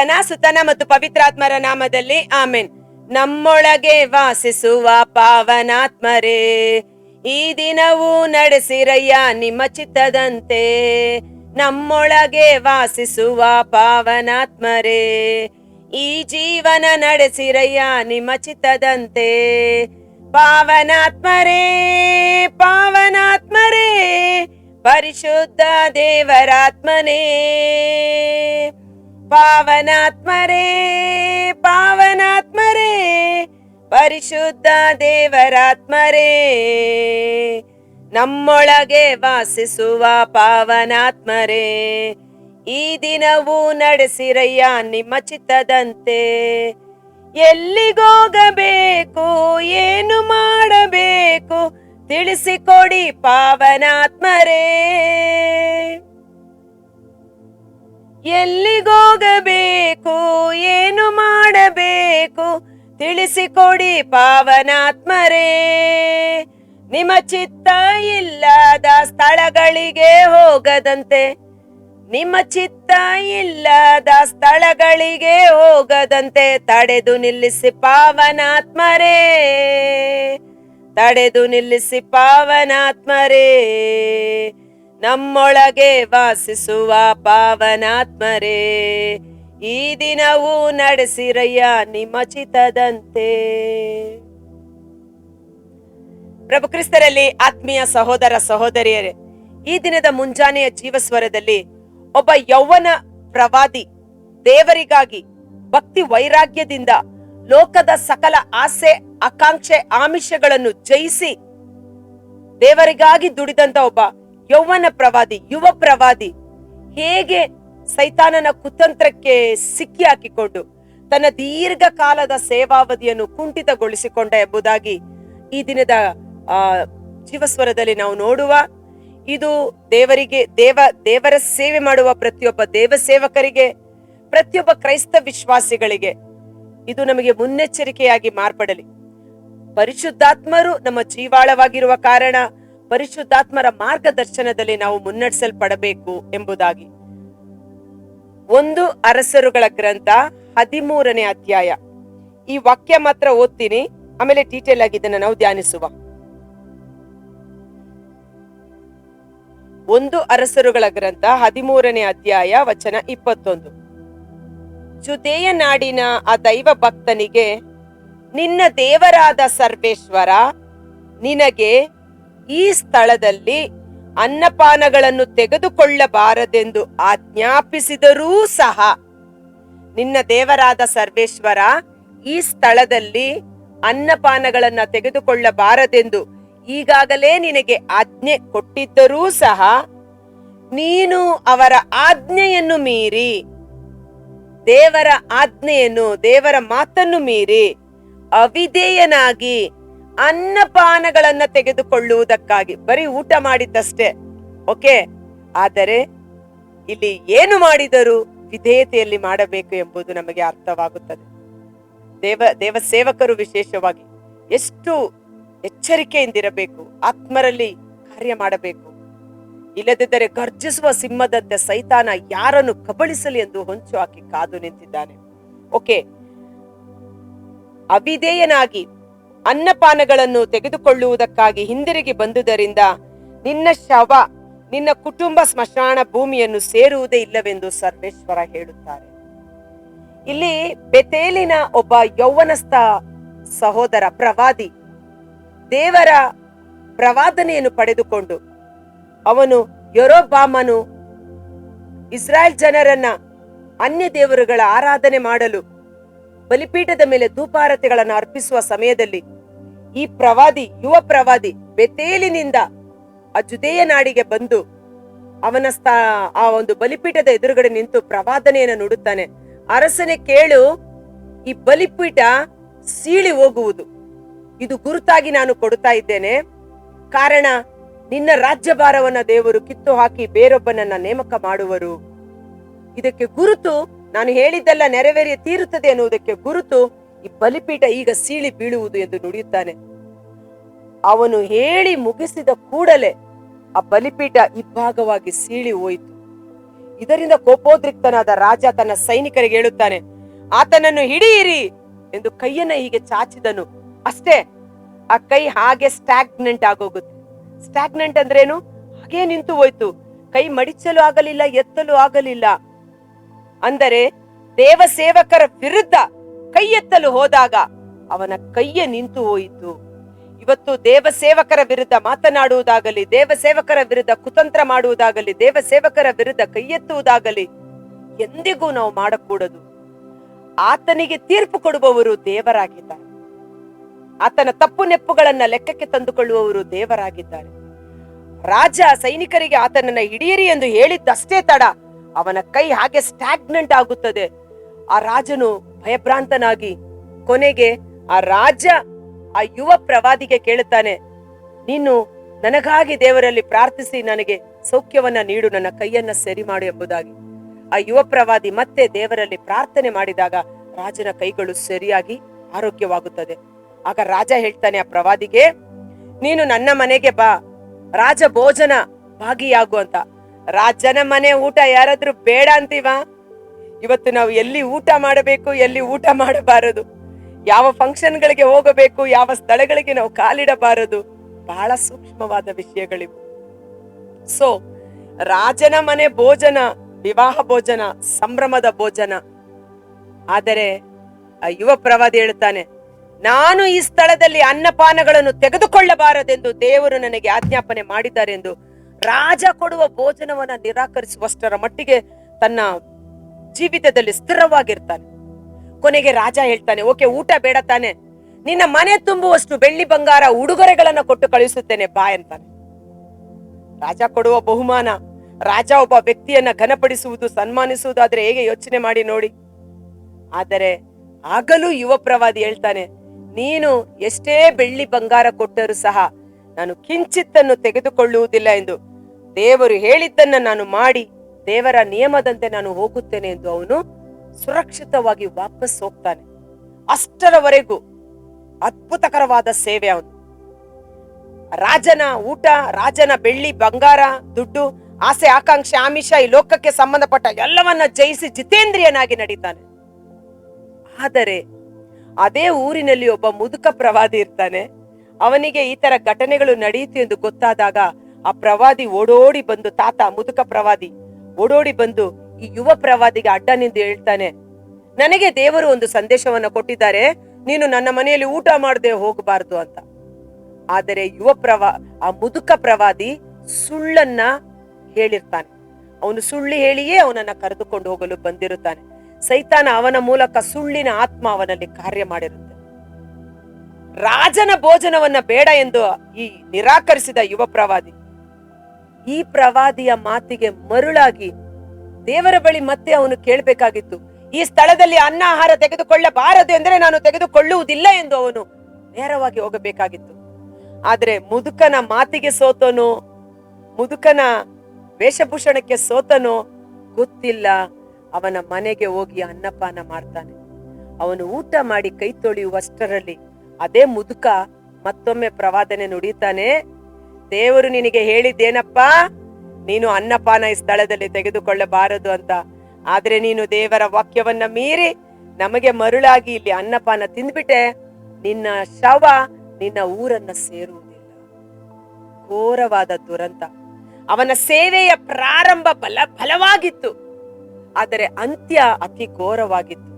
ಪಿತನ ಸುತನ ಮತ್ತು ಪವಿತ್ರಾತ್ಮರ ನಾಮದಲ್ಲಿ ಆಮೆನ್. ನಮ್ಮೊಳಗೆ ವಾಸಿಸುವ ಪಾವನಾತ್ಮರೇ, ಈ ದಿನವೂ ನಡೆಸಿರಯ್ಯ ನಿಮ್ಮ ಚಿತ್ತದಂತೆ. ನಮ್ಮೊಳಗೆ ವಾಸಿಸುವ ಪಾವನಾತ್ಮರೇ, ಈ ಜೀವನ ನಡೆಸಿರಯ್ಯ ನಿಮ್ಮ ಚಿತ್ತದಂತೆ. ಪಾವನಾತ್ಮರೇ ಪಾವನಾತ್ಮರೇ, ಪರಿಶುದ್ಧ ದೇವರಾತ್ಮನೇ. ಪಾವನಾತ್ಮರೇ ಪಾವನಾತ್ಮರೇ, ಪರಿಶುದ್ಧ ದೇವರಾತ್ಮರೇ. ನಮ್ಮೊಳಗೆ ವಾಸಿಸುವ ಪಾವನಾತ್ಮರೇ, ಈ ದಿನವೂ ನಡೆಸಿರಯ್ಯ ನಿಮ್ಮ ಚಿತ್ತದಂತೆ. ಎಲ್ಲಿಗೋಗಬೇಕು ಏನು ಮಾಡಬೇಕು, ತಿಳಿಸಿಕೊಡಿ ಪಾವನಾತ್ಮರೇ. ಎಲ್ಲಿಗೋಗಬೇಕು? ಏನು ಮಾಡಬೇಕು? ತಿಳಿಸಿಕೊಡಿ ಪಾವನಾತ್ಮರೇ. ನಿಮ್ಮ ಚಿತ್ತ ಇಲ್ಲದ ಸ್ಥಳಗಳಿಗೆ ಹೋಗದಂತೆ. ನಿಮ್ಮ ಚಿತ್ತ ಇಲ್ಲದ ಸ್ಥಳಗಳಿಗೆ ಹೋಗದಂತೆ. ತಡೆದು ನಿಲ್ಲಿಸಿ ಪಾವನಾತ್ಮರೇ. ತಡೆದು ನಿಲ್ಲಿಸಿ ಪಾವನಾತ್ಮರೇ. ನಮ್ಮೊಳಗೆ ವಾಸಿಸುವ ಪಾವನಾತ್ಮರೇ, ಈ ದಿನವೂ ನಡೆಸಿರಯ್ಯ ನಿಮ್ಮ ಚಿತ್ತದಂತೆ. ಪ್ರಭು ಕ್ರಿಸ್ತರಲ್ಲಿ ಆತ್ಮೀಯ ಸಹೋದರ ಸಹೋದರಿಯರೇ, ಈ ದಿನದ ಮುಂಜಾನೆಯ ಜೀವಸ್ವರದಲ್ಲಿ ಒಬ್ಬ ಯೌವನ ಪ್ರವಾದಿ ದೇವರಿಗಾಗಿ ಭಕ್ತಿ ವೈರಾಗ್ಯದಿಂದ ಲೋಕದ ಸಕಲ ಆಸೆ, ಆಕಾಂಕ್ಷೆ, ಆಮಿಷಗಳನ್ನು ಜಯಿಸಿ ದೇವರಿಗಾಗಿ ದುಡಿದಂತ ಒಬ್ಬ ಯೌವನ ಪ್ರವಾದಿ, ಯುವ ಪ್ರವಾದಿ ಹೇಗೆ ಸೈತಾನನ ಕುತಂತ್ರಕ್ಕೆ ಸಿಕ್ಕಿ ಹಾಕಿಕೊಂಡು ತನ್ನ ದೀರ್ಘ ಕಾಲದ ಸೇವಾವಧಿಯನ್ನು ಕುಂಠಿತಗೊಳಿಸಿಕೊಂಡ ಎಂಬುದಾಗಿ ಈ ದಿನದ ಜೀವಸ್ವರದಲ್ಲಿ ನಾವು ನೋಡುವ. ಇದು ದೇವರಿಗೆ, ದೇವ, ದೇವರ ಸೇವೆ ಮಾಡುವ ಪ್ರತಿಯೊಬ್ಬ ದೇವ ಸೇವಕರಿಗೆ ಪ್ರತಿಯೊಬ್ಬ ಕ್ರೈಸ್ತ ವಿಶ್ವಾಸಿಗಳಿಗೆ ಇದು ನಮಗೆ ಮುನ್ನೆಚ್ಚರಿಕೆಯಾಗಿ ಮಾರ್ಪಡಲಿ. ಪರಿಶುದ್ಧಾತ್ಮರು ನಮ್ಮ ಜೀವಾಳವಾಗಿರುವ ಕಾರಣ ಪರಿಶುದ್ಧಾತ್ಮರ ಮಾರ್ಗದರ್ಶನದಲ್ಲಿ ನಾವು ಮುನ್ನಡೆಸಲ್ಪಡಬೇಕು ಎಂಬುದಾಗಿ. ಒಂದು ಅರಸರುಗಳ ಗ್ರಂಥ ಹದಿಮೂರನೇ ಅಧ್ಯಾಯ. ಈ ವಾಕ್ಯ ಮಾತ್ರ ಓದ್ತೀನಿ, ಆಮೇಲೆ ಡೀಟೇಲ್ ಆಗಿ ಇದನ್ನ ನಾವು ಧ್ಯಾನಿಸುವ. ಒಂದು ಅರಸರುಗಳ ಗ್ರಂಥ ಹದಿಮೂರನೇ ಅಧ್ಯಾಯ ವಚನ ಇಪ್ಪತ್ತೊಂದು. ಜುದೇಯ ನಾಡಿನ ಆ ದೈವ ಭಕ್ತನಿಗೆ, ನಿನ್ನ ದೇವರಾದ ಸರ್ವೇಶ್ವರ, ನಿನಗೆ ಈ ಸ್ಥಳದಲ್ಲಿ ಅನ್ನಪಾನಗಳನ್ನು ತೆಗೆದುಕೊಳ್ಳಬಾರದೆಂದು ಆಜ್ಞಾಪಿಸಿದರೂ ಸಹ ನಿನ್ನ ದೇವರಾದ ಸರ್ವೇಶ್ವರ ಈ ಸ್ಥಳದಲ್ಲಿ ಅನ್ನಪಾನಗಳನ್ನು ತೆಗೆದುಕೊಳ್ಳಬಾರದೆಂದು ಈಗಾಗಲೇ ನಿನಗೆ ಆಜ್ಞೆ ಕೊಟ್ಟಿದ್ದರೂ ಸಹ ನೀನು ಅವರ ಆಜ್ಞೆಯನ್ನು ಮೀರಿ, ದೇವರ ಆಜ್ಞೆಯನ್ನು, ದೇವರ ಮಾತನ್ನು ಮೀರಿ ಅವಿಧೇಯನಾಗಿ ಅನ್ನಪಾನಗಳನ್ನ ತೆಗೆದುಕೊಳ್ಳುವುದಕ್ಕಾಗಿ. ಬರೀ ಊಟ ಮಾಡಿದ್ದಷ್ಟೇ. ಓಕೆ? ಆದರೆ ಇಲ್ಲಿ ಏನು ಮಾಡಿದರೂ ವಿಧೇಯತೆಯಲ್ಲಿ ಮಾಡಬೇಕು ಎಂಬುದು ನಮಗೆ ಅರ್ಥವಾಗುತ್ತದೆ. ದೇವ ದೇವ ಸೇವಕರು ವಿಶೇಷವಾಗಿ ಎಷ್ಟು ಎಚ್ಚರಿಕೆಯಿಂದಿರಬೇಕು, ಆತ್ಮರಲ್ಲಿ ಕಾರ್ಯ ಮಾಡಬೇಕು. ಇಲ್ಲದಿದ್ದರೆ ಗರ್ಜಿಸುವ ಸಿಂಹದಂತೆ ಸೈತಾನ ಯಾರನ್ನು ಕಬಳಿಸಲಿ ಎಂದು ಹೊಂಚು ಹಾಕಿ ಕಾದು ನಿಂತಿದ್ದಾನೆ. ಓಕೆ? ಅವಿಧೇಯನಾಗಿ ಅನ್ನಪಾನಗಳನ್ನು ತೆಗೆದುಕೊಳ್ಳುವುದಕ್ಕಾಗಿ ಹಿಂದಿರುಗಿ ಬಂದುದರಿಂದ ನಿನ್ನ ಶವ, ನಿನ್ನ ಕುಟುಂಬ ಸ್ಮಶಾನ ಭೂಮಿಯನ್ನು ಸೇರುವುದೇ ಇಲ್ಲವೆಂದು ಸರ್ವೇಶ್ವರ ಹೇಳುತ್ತಾರೆ. ಇಲ್ಲಿ ಬೆತೇಲಿನ ಒಬ್ಬ ಯೌವನಸ್ಥ ಸಹೋದರ ಪ್ರವಾದಿ ದೇವರ ಪ್ರವಾದನೆಯನ್ನು ಪಡೆದುಕೊಂಡು ಅವನು ಯೊರೋಬಾಮನು ಇಸ್ರಾಯೇಲ್ ಜನರನ್ನ ಅನ್ಯ ದೇವರುಗಳ ಆರಾಧನೆ ಮಾಡಲು ಬಲಿಪೀಠದ ಮೇಲೆ ಧೂಪಾರತಿಗಳನ್ನು ಅರ್ಪಿಸುವ ಸಮಯದಲ್ಲಿ ಈ ಪ್ರವಾದಿ, ಯುವ ಪ್ರವಾದಿ ಬೆತೇಲಿನಿಂದ ಆ ನಾಡಿಗೆ ಬಂದು ಅವನ ಸ್ಥಾ, ಆ ಒಂದು ಬಲಿಪೀಠದ ಎದುರುಗಡೆ ನಿಂತು ಪ್ರವಾದನೆಯನ್ನು ನೋಡುತ್ತಾನೆ. ಅರಸನೆ ಕೇಳು, ಈ ಬಲಿಪೀಠ ಸೀಳಿ ಹೋಗುವುದು. ಇದು ಗುರುತಾಗಿ ನಾನು ಕೊಡುತ್ತಾ ಇದ್ದೇನೆ. ಕಾರಣ, ನಿನ್ನ ರಾಜ್ಯಭಾರವನ್ನ ದೇವರು ಕಿತ್ತು ಹಾಕಿ ಬೇರೊಬ್ಬನನ್ನ ನೇಮಕ ಮಾಡುವರು. ಇದಕ್ಕೆ ಗುರುತು ನಾನು ಹೇಳಿದ್ದೆಲ್ಲ ನೆರವೇರಿಯ ತೀರುತ್ತದೆ ಎನ್ನುವುದಕ್ಕೆ ಗುರುತು ಈ ಬಲಿಪೀಠ ಈಗ ಸೀಳಿ ಬೀಳುವುದು ಎಂದು ನುಡಿಯುತ್ತಾನೆ. ಅವನು ಹೇಳಿ ಮುಗಿಸಿದ ಕೂಡಲೇ ಆ ಬಲಿಪೀಠ ಇಬ್ಬಾಗವಾಗಿ ಸೀಳಿ ಹೋಯಿತು. ಇದರಿಂದ ಕೋಪೋದ್ರಿಕ್ತನಾದ ರಾಜ ತನ್ನ ಸೈನಿಕರಿಗೆ ಹೇಳುತ್ತಾನೆ, ಆತನನ್ನು ಹಿಡಿಯಿರಿ ಎಂದು ಕೈಯನ್ನ ಹೀಗೆ ಚಾಚಿದನು. ಅಷ್ಟೇ, ಆ ಕೈ ಹಾಗೆ ಸ್ಟಾಗ್ನೆಂಟ್ ಆಗೋಗುತ್ತೆ. ಸ್ಟಾಗ್ನೆಂಟ್ ಅಂದ್ರೇನು? ಹಾಗೆ ನಿಂತು ಹೋಯ್ತು. ಕೈ ಮಡಿಚಲು ಆಗಲಿಲ್ಲ, ಎತ್ತಲು ಆಗಲಿಲ್ಲ. ಅಂದರೆ ದೇವ ಸೇವಕರ ವಿರುದ್ಧ ಕೈ ಹೋದಾಗ ಅವನ ಕೈಯೇ ನಿಂತು ಹೋಯಿತು. ಇವತ್ತು ದೇವ ಸೇವಕರ ವಿರುದ್ಧ ಮಾತನಾಡುವುದಾಗಲಿ ದೇವ ಸೇವಕರ ವಿರುದ್ಧ ಕುತಂತ್ರ ಮಾಡುವುದಾಗಲಿ ದೇವ ಸೇವಕರ ವಿರುದ್ಧ ಕೈ ಎತ್ತುವುದಾಗಲಿ ಎಂದಿಗೂ ನಾವು ಮಾಡಕೂಡದು. ಆತನಿಗೆ ತೀರ್ಪು ಕೊಡುವವರು ದೇವರಾಗಿದ್ದಾರೆ. ಆತನ ತಪ್ಪು ನೆಪ್ಪುಗಳನ್ನ ಲೆಕ್ಕಕ್ಕೆ ತಂದುಕೊಳ್ಳುವವರು ದೇವರಾಗಿದ್ದಾರೆ. ರಾಜ ಸೈನಿಕರಿಗೆ ಆತನನ್ನ ಹಿಡಿಯಿರಿ ಎಂದು ಹೇಳಿದ್ದಷ್ಟೇ ತಡ. ಅವನ ಕೈ ಹಾಗೆ ಸ್ಟಾಗ್ನೆಂಟ್ ಆಗುತ್ತದೆ. ಆ ರಾಜನು ಭಯಭ್ರಾಂತನಾಗಿ ಕೊನೆಗೆ ಆ ರಾಜ ಆ ಯುವ ಪ್ರವಾದಿಗೆ ಕೇಳುತ್ತಾನೆ, ನೀನು ನನಗಾಗಿ ದೇವರಲ್ಲಿ ಪ್ರಾರ್ಥಿಸಿ, ನನಗೆ ಸೌಖ್ಯವನ್ನ ನೀಡು, ನನ್ನ ಕೈಯನ್ನ ಸರಿ ಮಾಡು ಎಂಬುದಾಗಿ. ಆ ಯುವ ಪ್ರವಾದಿ ಮತ್ತೆ ದೇವರಲ್ಲಿ ಪ್ರಾರ್ಥನೆ ಮಾಡಿದಾಗ ರಾಜನ ಕೈಗಳು ಸರಿಯಾಗಿ ಆರೋಗ್ಯವಾಗುತ್ತದೆ. ಆಗ ರಾಜ ಹೇಳ್ತಾನೆ ಆ ಪ್ರವಾದಿಗೆ, ನೀನು ನನ್ನ ಮನೆಗೆ ಬಾ ರಾಜ ಭೋಜನ ಭಾಗಿಯಾಗು ಅಂತ. ರಾಜನ ಮನೆ ಊಟ ಯಾರಾದ್ರೂ ಬೇಡ ಅಂತೀವ? ಇವತ್ತು ನಾವು ಎಲ್ಲಿ ಊಟ ಮಾಡಬೇಕು, ಎಲ್ಲಿ ಊಟ ಮಾಡಬಾರದು? ಯಾವ ಫಂಕ್ಷನ್ಗಳಿಗೆ ಹೋಗಬೇಕು, ಯಾವ ಸ್ಥಳಗಳಿಗೆ ನಾವು ಕಾಲಿಡಬಾರದು? ಬಹಳ ಸೂಕ್ಷ್ಮವಾದ ವಿಷಯಗಳಿವು. ಸೊ ರಾಜನ ಮನೆ ಭೋಜನ, ವಿವಾಹ ಭೋಜನ, ಸಂಭ್ರಮದ ಭೋಜನ. ಆದರೆ, ಆ ಯುವ ಪ್ರವಾದಿ ಹೇಳ್ತಾನೆ ನಾನು ಈ ಸ್ಥಳದಲ್ಲಿ ಅನ್ನಪಾನಗಳನ್ನು ತೆಗೆದುಕೊಳ್ಳಬಾರದೆಂದು ದೇವರು ನನಗೆ ಆಜ್ಞಾಪನೆ ಮಾಡಿದ್ದಾರೆ ಎಂದು ರಾಜ ಕೊಡುವ ಭೋಜನವನ್ನ ನಿರಾಕರಿಸುವಷ್ಟರ ಮಟ್ಟಿಗೆ ತನ್ನ ಜೀವಿತದಲ್ಲಿ ಸ್ಥಿರವಾಗಿರ್ತಾನೆ. ಕೊನೆಗೆ ರಾಜ ಹೇಳ್ತಾನೆ, ಓಕೆ, ಊಟ ಬೇಡ ತಾನೆ. ನಿನ್ನ ಮನೆ ತುಂಬುವಷ್ಟು ಬೆಳ್ಳಿ ಬಂಗಾರ ಉಡುಗೊರೆಗಳನ್ನ ಕೊಟ್ಟು ಕಳಿಸುತ್ತೇನೆ, ಬಾ ಅಂತಾನೆ. ರಾಜ ಕೊಡುವ ಬಹುಮಾನ, ರಾಜ ಒಬ್ಬ ವ್ಯಕ್ತಿಯನ್ನ ಘನಪಡಿಸುವುದು, ಸನ್ಮಾನಿಸುವುದಾದ್ರೆ ಹೇಗೆ ಯೋಚನೆ ಮಾಡಿ ನೋಡಿ. ಆದರೆ ಆಗಲೂ ಯುವ ಪ್ರವಾದಿ ಹೇಳ್ತಾನೆ, ನೀನು ಎಷ್ಟೇ ಬೆಳ್ಳಿ ಬಂಗಾರ ಕೊಟ್ಟರೂ ಸಹ ನಾನು ಕಿಂಚಿತ್ತನ್ನು ತೆಗೆದುಕೊಳ್ಳುವುದಿಲ್ಲ ಎಂದು. ದೇವರು ಹೇಳಿದ್ದನ್ನ ನಾನು ಮಾಡಿ, ದೇವರ ನಿಯಮದಂತೆ ನಾನು ಹೋಗುತ್ತೇನೆ ಎಂದು ಅವನು ಸುರಕ್ಷಿತವಾಗಿ ವಾಪಸ್ ಹೋಗ್ತಾನೆ. ಅಷ್ಟರವರೆಗೂ ಅದ್ಭುತಕರವಾದ ಸೇವೆ ಅವನು. ರಾಜನ ಊಟ, ರಾಜನ ಬೆಳ್ಳಿ, ಬಂಗಾರ, ದುಡ್ಡು, ಆಸೆ, ಆಕಾಂಕ್ಷೆ, ಆಮಿಷ, ಈ ಲೋಕಕ್ಕೆ ಸಂಬಂಧಪಟ್ಟ ಎಲ್ಲವನ್ನ ಜಯಿಸಿ ಜಿತೇಂದ್ರಿಯನಾಗಿ ನಡೀತಾನೆ. ಆದರೆ ಅದೇ ಊರಿನಲ್ಲಿ ಒಬ್ಬ ಮುದುಕ ಪ್ರವಾದಿ ಇರ್ತಾನೆ. ಅವನಿಗೆ ಈ ತರ ಘಟನೆಗಳು ನಡೆಯಿತು ಎಂದು ಗೊತ್ತಾದಾಗ ಆ ಪ್ರವಾದಿ ಓಡೋಡಿ ಬಂದು, ತಾತ ಮುದುಕ ಪ್ರವಾದಿ ಓಡೋಡಿ ಬಂದು ಈ ಯುವ ಪ್ರವಾದಿಗೆ ಅಡ್ಡ ನಿಂತು ಹೇಳ್ತಾನೆ, ನನಗೆ ದೇವರು ಒಂದು ಸಂದೇಶವನ್ನ ಕೊಟ್ಟಿದ್ದಾರೆ, ನೀನು ನನ್ನ ಮನೆಯಲ್ಲಿ ಊಟ ಮಾಡದೆ ಹೋಗಬಾರ್ದು ಅಂತ. ಆದರೆ ಯುವ ಪ್ರವಾ, ಆ ಮುದುಕ ಪ್ರವಾದಿ ಸುಳ್ಳನ್ನ ಹೇಳಿರ್ತಾನೆ. ಅವನು ಸುಳ್ಳು ಹೇಳಿಯೇ ಅವನನ್ನ ಕರೆದುಕೊಂಡು ಹೋಗಲು ಬಂದಿರುತ್ತಾನೆ. ಸೈತಾನ ಅವನ ಮೂಲಕ ಸುಳ್ಳಿನ ಆತ್ಮ ಅವನಲ್ಲಿ ಕಾರ್ಯ ಮಾಡಿರುತ್ತೆ. ರಾಜನ ಭೋಜನವನ್ನ ಬೇಡ ಎಂದು ಈ ನಿರಾಕರಿಸಿದ ಯುವ ಪ್ರವಾದಿ ಈ ಪ್ರವಾದಿಯ ಮಾತಿಗೆ ಮರುಳಾಗಿ ದೇವರ ಬಳಿ ಮತ್ತೆ ಅವನು ಕೇಳಬೇಕಾಗಿತ್ತು. ಈ ಸ್ಥಳದಲ್ಲಿ ಅನ್ನ ಆಹಾರ ತೆಗೆದುಕೊಳ್ಳಬಾರದು ಎಂದರೆ ನಾನು ತೆಗೆದುಕೊಳ್ಳುವುದಿಲ್ಲ ಎಂದು ಅವನು ನೇರವಾಗಿ ಹೋಗಬೇಕಾಗಿತ್ತು. ಆದರೆ ಮುದುಕನ ಮಾತಿಗೆ ಸೋತನು, ಮುದುಕನ ವೇಷಭೂಷಣಕ್ಕೆ ಸೋತನೋ, ಗೊತ್ತಿಲ್ಲ, ಅವನ ಮನೆಗೆ ಹೋಗಿ ಅನ್ನಪಾನ ಮಾಡ್ತಾನೆ. ಅವನು ಊಟ ಮಾಡಿ ಕೈ ತೊಳೆಯುವಷ್ಟರಲ್ಲಿ ಅದೇ ಮುದುಕ ಮತ್ತೊಮ್ಮೆ ಪ್ರವಾದನೆ ನುಡಿತಾನೆ ದೇವರು ನಿನಗೆ ಹೇಳಿದ್ದೇನಪ್ಪ? ನೀನು ಅನ್ನಪಾನ ಈ ಸ್ಥಳದಲ್ಲಿ ತೆಗೆದುಕೊಳ್ಳಬಾರದು ಅಂತ. ಆದ್ರೆ ನೀನು ದೇವರ ವಾಕ್ಯವನ್ನ ಮೀರಿ ನಮಗೆ ಮರುಳಾಗಿ ಇಲ್ಲಿ ಅನ್ನಪಾನ ತಿಂದ್ಬಿಟ್ಟೆ. ನಿನ್ನ ಶವ ನಿನ್ನ ಊರನ್ನ ಸೇರುವುದಿಲ್ಲ. ಘೋರವಾದ ದುರಂತ. ಅವನ ಸೇವೆಯ ಪ್ರಾರಂಭ ಬಲ ಬಲವಾಗಿತ್ತು. ಆದರೆ ಅಂತ್ಯ ಅತಿ ಘೋರವಾಗಿತ್ತು.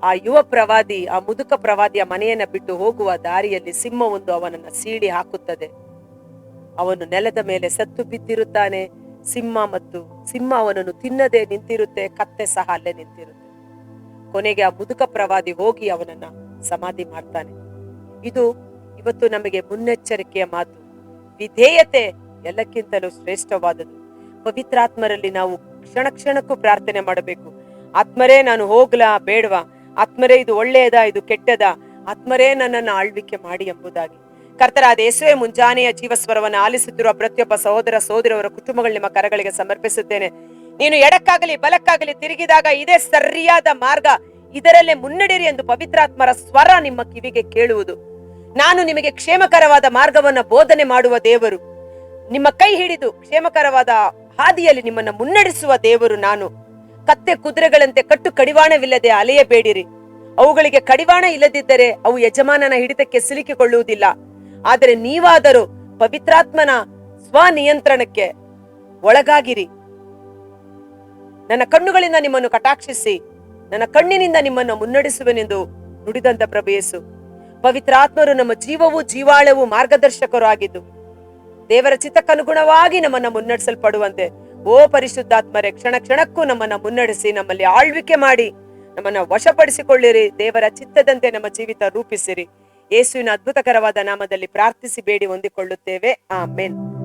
ಆ ಯುವ ಪ್ರವಾದಿ, ಆ ಮುದುಕ ಪ್ರವಾದಿಯ ಮನೆಯನ್ನ ಬಿಟ್ಟು ಹೋಗುವ ದಾರಿಯಲ್ಲಿ ಸಿಂಹವೊಂದು ಅವನನ್ನ ಸೀಳಿ ಹಾಕುತ್ತದೆ. ಅವನು ನೆಲದ ಮೇಲೆ ಸತ್ತು ಬಿದ್ದಿರುತ್ತಾನೆ. ಸಿಂಹ ಮತ್ತು ಸಿಂಹ ಅವನನ್ನು ತಿನ್ನದೆ ನಿಂತಿರುತ್ತೆ, ಕತ್ತೆ ಸಹ ಅಲ್ಲೇ ನಿಂತಿರುತ್ತೆ. ಕೊನೆಗೆ ಆ ಮುದುಕ ಪ್ರವಾದಿ ಹೋಗಿ ಅವನನ್ನ ಸಮಾಧಿ ಮಾಡ್ತಾನೆ. ಇದು ಇವತ್ತು ನಮಗೆ ಮುನ್ನೆಚ್ಚರಿಕೆಯ ಮಾತು. ವಿಧೇಯತೆ ಎಲ್ಲಕ್ಕಿಂತಲೂ ಶ್ರೇಷ್ಠವಾದದ್ದು. ಪವಿತ್ರಾತ್ಮರಲ್ಲಿ ನಾವು ಕ್ಷಣ ಕ್ಷಣಕ್ಕೂ ಪ್ರಾರ್ಥನೆ ಮಾಡಬೇಕು. ಆತ್ಮರೇ ನಾನು ಹೋಗ್ಲಾ ಬೇಡವಾ? ಆತ್ಮರೇ ಇದು ಒಳ್ಳೆಯದ? ಇದು ಕೆಟ್ಟದ? ಆತ್ಮರೇ ನನ್ನನ್ನು ಆಳ್ವಿಕೆ ಮಾಡಿ ಎಂಬುದಾಗಿ. ಕರ್ತರಾದ ಯೇಸುವೆ, ಮುಂಜಾನೆಯ ಜೀವಸ್ವರವನ್ನು ಆಲಿಸುತ್ತಿರುವ ಪ್ರತಿಯೊಬ್ಬ ಸಹೋದರ ಸಹೋದರವರ ಕುಟುಂಬಗಳು ನಿಮ್ಮ ಕರಗಳಿಗೆ ಸಮರ್ಪಿಸುತ್ತೇನೆ. ನೀನು ಎಡಕ್ಕಾಗಲಿ, ಬಲಕ್ಕಾಗಲಿ ತಿರುಗಿದಾಗ ಇದೇ ಸರಿಯಾದ ಮಾರ್ಗ. ಇದರಲ್ಲೇ ಮುನ್ನಡೆಯಿರಿ ಎಂದು ಪವಿತ್ರಾತ್ಮರ ಸ್ವರ ನಿಮ್ಮ ಕಿವಿಗೆ ಕೇಳುವುದು. ನಾನು ನಿಮಗೆ ಕ್ಷೇಮಕರವಾದ ಮಾರ್ಗವನ್ನ ಬೋಧನೆ ಮಾಡುವ ದೇವರು. ನಿಮ್ಮ ಕೈ ಹಿಡಿದು ಕ್ಷೇಮಕರವಾದ ಹಾದಿಯಲ್ಲಿ ನಿಮ್ಮನ್ನ ಮುನ್ನಡೆಸುವ ದೇವರು ನಾನು. ಕತ್ತೆ ಕುದುರೆಗಳಂತೆ ಕಟ್ಟು ಕಡಿವಾಣವಿಲ್ಲದೆ ಅಲೆಯಬೇಡಿರಿ. ಅವುಗಳಿಗೆ ಕಡಿವಾಣ ಇಲ್ಲದಿದ್ದರೆ ಅವು ಯಜಮಾನನ ಹಿಡಿತಕ್ಕೆ ಸಿಲುಕಿಕೊಳ್ಳುವುದಿಲ್ಲ. ಆದರೆ ನೀವಾದರೂ ಪವಿತ್ರಾತ್ಮನ ಸ್ವನಿಯಂತ್ರಣಕ್ಕೆ ಒಳಗಾಗಿರಿ. ನನ್ನ ಕಣ್ಣುಗಳಿಂದ ನಿಮ್ಮನ್ನು ಕಟಾಕ್ಷಿಸಿ, ನನ್ನ ಕಣ್ಣಿನಿಂದ ನಿಮ್ಮನ್ನು ಮುನ್ನಡೆಸುವೆನೆಂದು ನುಡಿದಂತ ಪ್ರಭೇಸು ಪವಿತ್ರಾತ್ಮರು ನಮ್ಮ ಜೀವವು, ಜೀವಾಳವು ಮಾರ್ಗದರ್ಶಕರು ಆಗಿದ್ದು, ದೇವರ ಚಿತ್ತಕ್ಕನುಗುಣವಾಗಿ ನಮ್ಮನ್ನ ಮುನ್ನಡೆಸಲ್ಪಡುವಂತೆ, ಓ ಪರಿಶುದ್ಧಾತ್ಮರೇ, ಕ್ಷಣ ಕ್ಷಣಕ್ಕೂ ನಮ್ಮನ್ನ ಮುನ್ನಡೆಸಿ, ನಮ್ಮಲ್ಲಿ ಆಳ್ವಿಕೆ ಮಾಡಿ, ನಮ್ಮನ್ನ ವಶಪಡಿಸಿಕೊಳ್ಳಿರಿ, ದೇವರ ಚಿತ್ತದಂತೆ ನಮ್ಮ ಜೀವಿತ ರೂಪಿಸಿರಿ. ಯೇಸುವಿನ ಅದ್ಭುತಕರವಾದ ನಾಮದಲ್ಲಿ ಪ್ರಾರ್ಥಿಸಿ ಬೇಡಿ ಹೊಂದಿಕೊಳ್ಳುತ್ತೇವೆ. ಆಮೇನ್.